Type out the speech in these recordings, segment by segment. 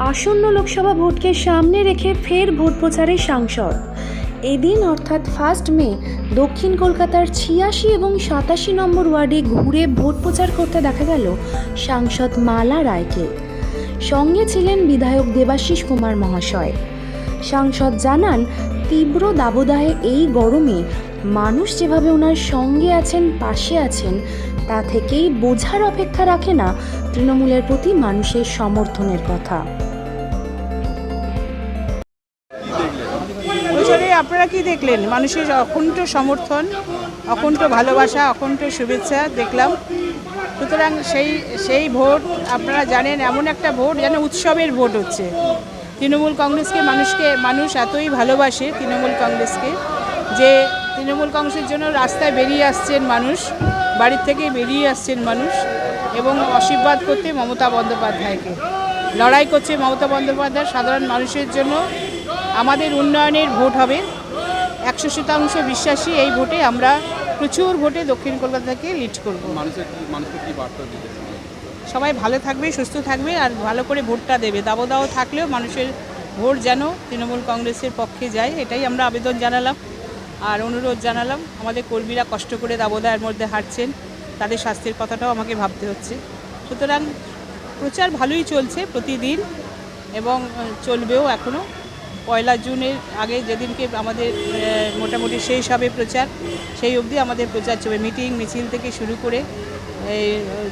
আসন্ন লোকসভা ভোটকে সামনে রেখে ফের ভোট প্রচারে সাংসদ। এদিন অর্থাৎ ফার্স্ট মে, দক্ষিণ কলকাতার ছিয়াশি এবং সাতাশি নম্বর ওয়ার্ডে ঘুরে ভোট প্রচার করতে দেখা গেল সাংসদ মালা রায়কে। সঙ্গে ছিলেন বিধায়ক দেবাশিস কুমার মহাশয়। সাংসদ জানান, তীব্র দাবদাহে এই গরমে মানুষ যেভাবে ওনার সঙ্গে আছেন, পাশে আছেন, তা থেকেই বোঝার অপেক্ষা রাখে না তৃণমূলের প্রতি মানুষের সমর্থনের কথা। আপনারা কি দেখলেন? মানুষের অকুণ্ঠ সমর্থন, অকুণ্ঠ ভালোবাসা, অকুণ্ঠ শুভেচ্ছা দেখলাম। সুতরাং সেই সেই ভোট আপনারা জানেন, এমন একটা ভোট যেন উৎসবের ভোট হচ্ছে। তৃণমূল কংগ্রেসকে মানুষকে, মানুষ এতই ভালোবাসে তৃণমূল কংগ্রেসকে যে তৃণমূল কংগ্রেসের জন্য রাস্তায় বেরিয়ে আসছেন মানুষ, বাড়ির থেকে বেরিয়ে আসছেন মানুষ এবং আশীর্বাদ করতে মমতা বন্দ্যোপাধ্যায়কে। লড়াই করছে মমতা বন্দ্যোপাধ্যায় সাধারণ মানুষের জন্য। আমাদের উন্নয়নের ভোট হবে। একশো শতাংশ বিশ্বাসী এই ভোটে আমরা প্রচুর ভোটে দক্ষিণ কলকাতাকে লিড করব? সবাই ভালো থাকবে সুস্থ থাকবে আর ভালো করে ভোটটা দেবে। দাবদাহ থাকলেও মানুষের ভোট যেন তৃণমূল কংগ্রেসের পক্ষে যায় এটাই আমরা আবেদন জানালাম। আর অনুরোধ জানালাম আমাদের কর্মীরা কষ্ট করে দাবদাহের মধ্যে হাঁটছেন তাদের স্বাস্থ্যের কথাটাও আমাকে ভাবতে হচ্ছে। সুতরাং প্রচার ভালোই চলছে প্রতিদিন এবং চলবেও এখনও পয়লা জুনের আগে যেদিনকে আমাদের মোটামুটি শেষ হবে প্রচার, সেই অবধি আমাদের প্রচার চলবে। মিটিং, মিছিল থেকে শুরু করে এই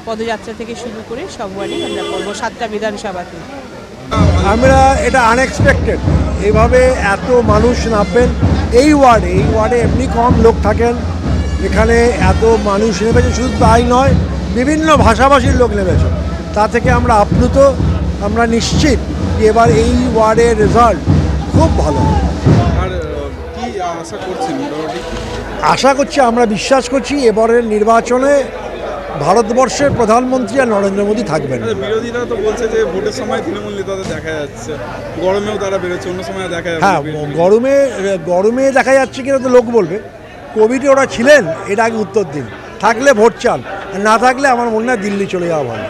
পদযাত্রা থেকে শুরু করে সব ওয়ার্ডই আমরা করব, সাতটা বিধানসভাতে আমরা এটা আনএক্সপেক্টেড এভাবে এত মানুষ নামবেন, এই ওয়ার্ডে এই ওয়ার্ডে এমনি কম লোক থাকেন, এখানে এত মানুষ নেমেছে, শুধু তাই নয়, বিভিন্ন ভাষাভাষীর লোক নেমেছে। তা থেকে আমরা আপ্লুত, আমরা নিশ্চিত এবার এই ওয়ার্ডের রেজাল্ট খুব ভালো। আর কি আশা করছেন আশা করছি আমরা বিশ্বাস করছি এবারের নির্বাচনে ভারতবর্ষের প্রধানমন্ত্রী আর নরেন্দ্র মোদী থাকবেন। আচ্ছা, বিরোধীরা তো বলছে যে ভোটের সময় তৃণমূল নেতাদের দেখা যাচ্ছে। গরমেও তারা বেরোচ্ছে অন্য সময় দেখা যাচ্ছে হ্যাঁ গরমে গরমে দেখা যাচ্ছে কিনা তো লোক বলবে। কোভিডে ওরা ছিলেন এটা আগে উত্তর দিন। থাকলে ভোট চান না থাকলে আমার মনে হয় দিল্লি চলে যাওয়া ভালো।